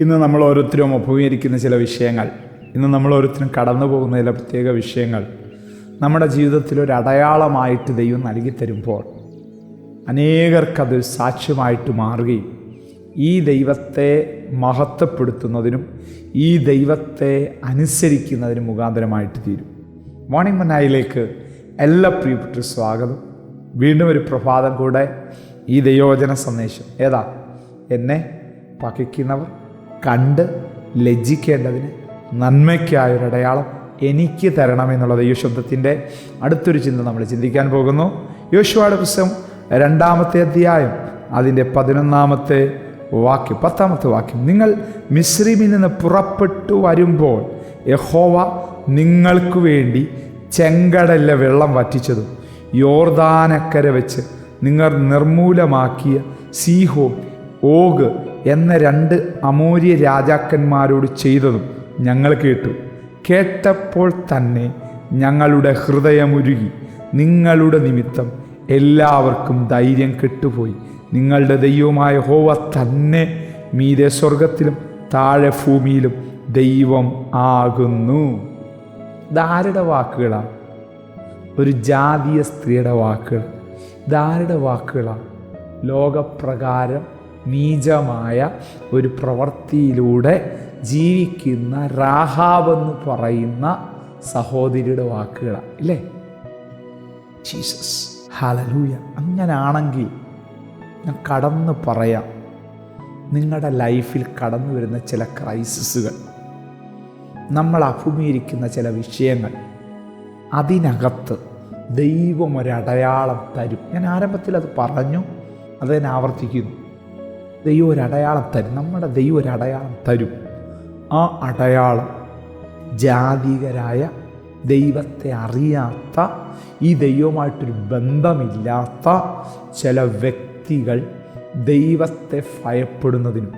ഇന്ന് നമ്മൾ ഓരോരുത്തരും അഭിമുഖീകരിക്കുന്ന ചില വിഷയങ്ങൾ. ഇന്ന് നമ്മൾ ഓരോരുത്തരും കടന്നു പോകുന്ന ചില പ്രത്യേക വിഷയങ്ങൾ. നമ്മുടെ ജീവിതത്തിൽ ഒരു അടയാളമായിട്ട് ദൈവം നൽകി തരുമ്പോൾ അനേകർക്കത് സാക്ഷ്യമായിട്ട് മാറുകയും ഈ ദൈവത്തെ മഹത്വപ്പെടുത്തുന്നതിനും ഈ ദൈവത്തെ അനുസരിക്കുന്നതിനും മുഖാന്തരമായിട്ട് തീരും. മോർണിംഗ് മനായിലേക്ക് എല്ലാ പ്രിയപ്പെട്ട സ്വാഗതം. വീണ്ടും ഒരു പ്രഭാതം കൂടെ ഈ ദൈവവചന സന്ദേശം. ഏതാ? എന്നെ പകയ്ക്കുന്നവർ കണ്ട് ലജ്ജിക്കേണ്ടതിന് നന്മയ്ക്കായൊരടയാളം എനിക്ക് തരണമെന്നുള്ളത് ഈ ശബ്ദത്തിന്റെ അടുത്തൊരു ചിന്ത നമ്മൾ ചിന്തിക്കാൻ പോകുന്നു. യോശുവയുടെ പുസ്തകം രണ്ടാമത്തെ അധ്യായം അതിന്റെ പതിനൊന്നാമത്തെ വാക്യം പത്താമത്തെ വാക്യം. നിങ്ങൾ മിശ്രീമിൽ നിന്ന് പുറപ്പെട്ടു വരുമ്പോൾ യഹോവ നിങ്ങൾക്ക് വേണ്ടി ചെങ്കടലിലെ വെള്ളം വറ്റിച്ചതും യോർദാനക്കര വെച്ച് നിങ്ങൾ നിർമൂലമാക്കിയ സീഹോ ഓഗ് എന്ന രണ്ട് അമൂര്യ രാജാക്കന്മാരോട് ചെയ്തതും ഞങ്ങൾ കേട്ടു. കേട്ടപ്പോൾ തന്നെ ഞങ്ങളുടെ ഹൃദയമുരുകി. നിങ്ങളുടെ നിമിത്തം എല്ലാവർക്കും ധൈര്യം കെട്ടുപോയി. നിങ്ങളുടെ ദൈവമായ ഹോവ തന്നെ മീതെ സ്വർഗത്തിലും താഴെ ഭൂമിയിലും ദൈവം ആകുന്നു. ഇതാരുടെ വാക്കുകളാണ് ഒരു ജാതീയ സ്ത്രീയുടെ വാക്കുകൾ. ഇതാരുടെ വാക്കുകളാണ് ലോകപ്രകാരം നീചമായ ഒരു പ്രവൃത്തിയിലൂടെ ജീവിക്കുന്ന രാഹാവെന്ന് പറയുന്ന സഹോദരിയുടെ വാക്കുകളാണ് ഇല്ലേ? ജീസസ് ഹലലൂയ അങ്ങനാണെങ്കിൽ ഞാൻ കടന്ന് പറയാം നിങ്ങളുടെ ലൈഫിൽ കടന്നു വരുന്ന ചില ക്രൈസിസുകൾ നമ്മൾ അഭിമുഖീകരിക്കുന്ന ചില വിഷയങ്ങൾ അതിനകത്ത് ദൈവം ഒരടയാളം തരും. ഞാൻ ആരംഭത്തിൽ അത് പറഞ്ഞു അത് ആവർത്തിക്കുന്നു. ദൈവം ഒരടയാളം തരും. നമ്മുടെ ദൈവം ഒരടയാളം തരും. ആ അടയാളം ജാതികരായ ദൈവത്തെ അറിയാത്ത ഈ ദൈവമായിട്ടൊരു ബന്ധമില്ലാത്ത ചില വ്യക്തികൾ ദൈവത്തെ ഭയപ്പെടുന്നതിനും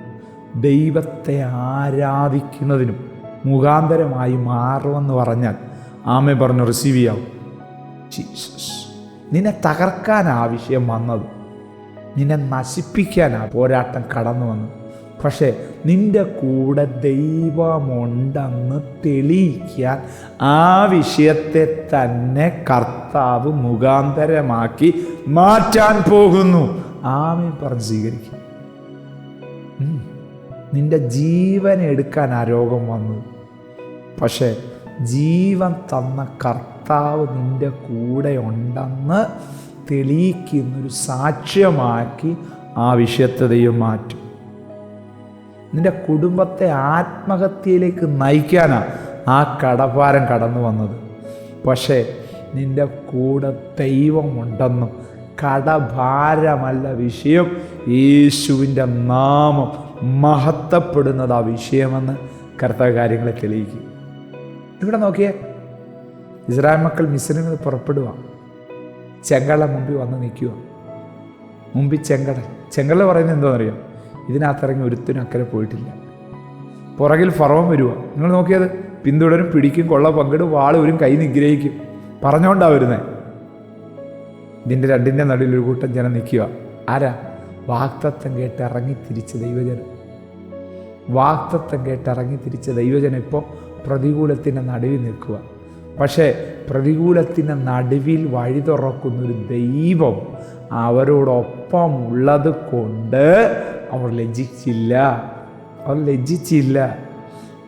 ദൈവത്തെ ആരാധിക്കുന്നതിനും മുഖാന്തരമായി മാറുമെന്ന് പറഞ്ഞാൽ ആമെ പറഞ്ഞു റിസീവ് ചെയ്യാവും. ജീസസ് നിന്നെ തകർക്കാൻ ആവശ്യം വന്നത്. നിന്നെ നശിപ്പിക്കാനാ പോരാട്ടം കടന്നു വന്നു പക്ഷേ നിന്റെ കൂടെ ദൈവമുണ്ടെന്ന് തെളിയിക്കാൻ ആ വിഷയത്തെ തന്നെ കർത്താവ് മുഖാന്തരമാക്കി മാറ്റാൻ പോകുന്നു. ആമീൻ പറഞ്ഞ് സ്വീകരിക്കും. നിന്റെ ജീവൻ എടുക്കാൻ ആ രോഗം വന്നു. പക്ഷേ ജീവൻ തന്ന കർത്താവ് നിന്റെ കൂടെ ഉണ്ടെന്ന് തെളിയിക്കുന്നൊരു സാക്ഷ്യമാക്കി ആ വിഷയത്തെ ദൈവം മാറ്റും. നിന്റെ കുടുംബത്തെ ആത്മഹത്യയിലേക്ക് നയിക്കാനാണ് ആ കടഭാരം കടന്നു വന്നത്. പക്ഷേ നിന്റെ കൂടെ ദൈവമുണ്ടെന്നും കടഭാരമല്ല വിഷയം. യേശുവിന്റെ നാമം മഹത്വപ്പെടുന്നത് ആ വിഷയമെന്ന് കർത്തവ കാര്യങ്ങളെ തെളിയിക്കും. ഇവിടെ നോക്കിയേ ഇസ്രായേൽ മക്കൾ മിസ്രിൽ പുറപ്പെടുവാണ് ചെങ്കട മുമ്പിൽ വന്ന് നിൽക്കുക. മുമ്പിൽ ചെങ്കട. ചെങ്കള പറയുന്നത് എന്താണെന്നറിയോ? ഇതിനകത്തിറങ്ങി ഒരുത്തിനും അക്കരെ പോയിട്ടില്ല. പുറകിൽ ഫറവം വരുക നിങ്ങൾ നോക്കിയത്? പിന്തുടരും പിടിക്കും കൊള്ള പങ്കിടും വാളൂരും കൈ നിഗ്രഹിക്കും. പറഞ്ഞുകൊണ്ടാ വരുന്നത് ഇതിന്റെ രണ്ടിന്റെ നടുവിൽ ഒരു കൂട്ടം ജനം നിൽക്കുക. ആരാ? വാക്തത്വം കേട്ട് ഇറങ്ങി തിരിച്ച ദൈവജനം. വാക്തത്വം കേട്ട് ഇറങ്ങി തിരിച്ച ദൈവജനം ഇപ്പോൾ പ്രതികൂലത്തിന്റെ നടുവിൽ നിൽക്കുക. പക്ഷേ പ്രതികൂലത്തിന്റെ നടുവിൽ വഴി തുറക്കുന്നൊരു ദൈവം അവരോടൊപ്പം ഉള്ളത് കൊണ്ട് അവർ ലജ്ജിച്ചില്ല. അവർ ലജ്ജിച്ചില്ല.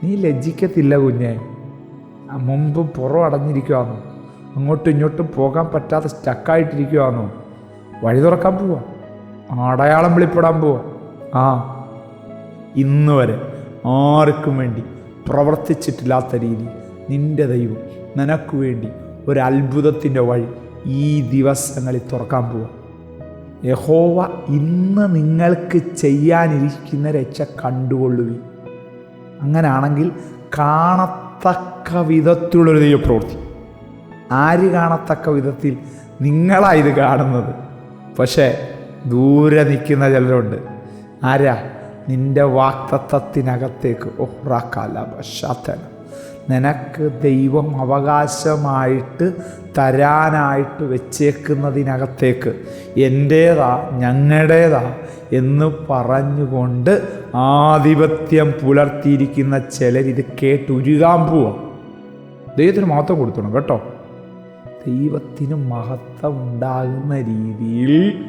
നീ ലജ്ജിക്കത്തില്ല കുഞ്ഞെ. മുമ്പ് പുറം അടഞ്ഞിരിക്കുവാന്നോ? അങ്ങോട്ടും ഇങ്ങോട്ടും പോകാൻ പറ്റാതെ സ്റ്റക്കായിട്ടിരിക്കുവാന്നു? വഴി തുറക്കാൻ പോവാ. അടയാളം വെളിപ്പെടാൻ പോവാ. ആ ഇന്ന് വരെ ആർക്കും വേണ്ടി പ്രവർത്തിച്ചിട്ടില്ലാത്ത രീതി നിന്റെ ദൈവം നിനക്ക് വേണ്ടി ഒരു വഴി ഈ ദിവസങ്ങളിൽ തുറക്കാൻ പോവുക യഹോവ ഇന്ന് നിങ്ങൾക്ക് ചെയ്യാനിരിക്കുന്ന രക്ഷ കണ്ടുകൊള്ളുവി അങ്ങനാണെങ്കിൽ കാണത്തക്ക വിധത്തിലുള്ളൊരു ദൈവപ്രവൃത്തി. ആര് കാണത്തക്ക വിധത്തിൽ നിങ്ങളാണ് ഇത് കാണുന്നത്? പക്ഷേ ദൂരെ നിൽക്കുന്ന ചിലരുണ്ട്. ആരാ? നിന്റെ വാക്തത്വത്തിനകത്തേക്ക്. ഒഹ്റാക്കാല ശാത്തന നിനക്ക് ദൈവം അവകാശമായിട്ട് തരാനായിട്ട് വെച്ചേക്കുന്നതിനകത്തേക്ക് എന്റേതാ ഞങ്ങളുടേതാ എന്ന് പറഞ്ഞുകൊണ്ട് ആധിപത്യം പുലർത്തിയിരിക്കുന്ന ചിലരിത് കേട്ടുരുകാൻ പോവാം. ദൈവത്തിന് മഹത്വം കൊടുത്തോണം കേട്ടോ. ദൈവത്തിന് മഹത്വം ഉണ്ടാകുന്ന രീതിയിൽ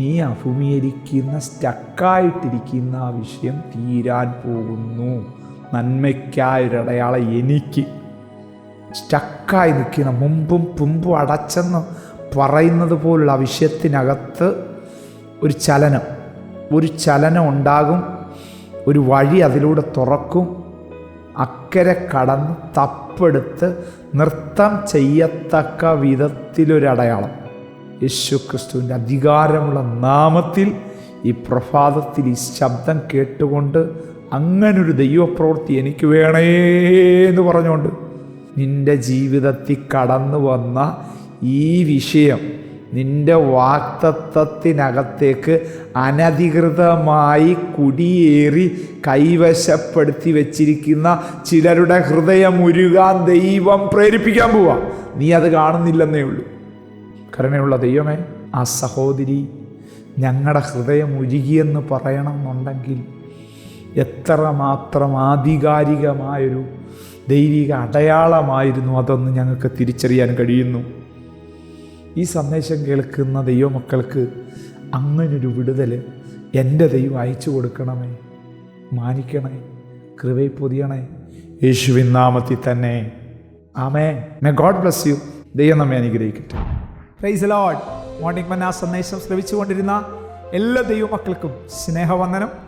നീ അഭിമുഖീകരിക്കുന്ന സ്റ്റക്കായിട്ടിരിക്കുന്ന ആ വിഷയം തീരാൻ പോകുന്നു. നന്മയ്ക്കായൊരടയാളം എനിക്ക്. സ്റ്റക്കായി നിൽക്കുന്ന മുമ്പും പുമ്പും അടച്ചെന്ന് പറയുന്നത് പോലുള്ള ആ വിഷയത്തിനകത്ത് ഒരു ചലനം. ഒരു ചലനം ഉണ്ടാകും. ഒരു വഴി അതിലൂടെ തുറക്കും. അക്കരെ കടന്ന് തപ്പെടുത്ത് നൃത്തം ചെയ്യത്തക്ക വിധത്തിലൊരടയാളം. യേശു ക്രിസ്തുവിന്റെ അധികാരമുള്ള നാമത്തിൽ ഈ പ്രഭാതത്തിൽ ഈ ശബ്ദം കേട്ടുകൊണ്ട് അങ്ങനൊരു ദൈവപ്രവൃത്തി എനിക്ക് വേണേ എന്ന് പറഞ്ഞുകൊണ്ട് നിന്റെ ജീവിതത്തിൽ കടന്നു വന്ന ഈ വിഷയം നിന്റെ വാക്തത്വത്തിനകത്തേക്ക് അനധികൃതമായി കുടിയേറി കൈവശപ്പെടുത്തി വച്ചിരിക്കുന്ന ചിലരുടെ ഹൃദയം ഉരുകാൻ ദൈവം പ്രേരിപ്പിക്കാൻ പോവാ. നീ അത് കാണുന്നില്ലെന്നേ ഉള്ളൂ. കരുണയുള്ള ദൈവമേ ആ സഹോദരി ഞങ്ങളുടെ ഹൃദയം ഉരുകിയെന്ന് പറയണമെന്നുണ്ടെങ്കിൽ എത്രമാത്രം ആധികാരികമായൊരു ദൈവിക അടയാളമായിരുന്നു അതൊന്ന് ഞങ്ങൾക്ക് തിരിച്ചറിയാൻ കഴിയുന്നു. ഈ സന്ദേശം കേൾക്കുന്ന ദൈവമക്കൾക്ക് അങ്ങനൊരു വിടുതൽ എന്റെ ദൈവം അയച്ചു കൊടുക്കണമേ. മാനിക്കണേ കൃപയെ പൊതിയണേ. യേശുവിൻ നാമത്തിൽ തന്നെ. ആമേ മേ ഗോഡ് ബ്ലസ് യു ദൈവം നമ്മെ അനുഗ്രഹിക്കട്ടെ. പ്രൈസ് ലോഡ് മോർണിംഗ് മന്ന സന്ദേശം ശ്രമിച്ചുകൊണ്ടിരുന്ന എല്ലാ ദൈവമക്കൾക്കും സ്നേഹവന്ദനം.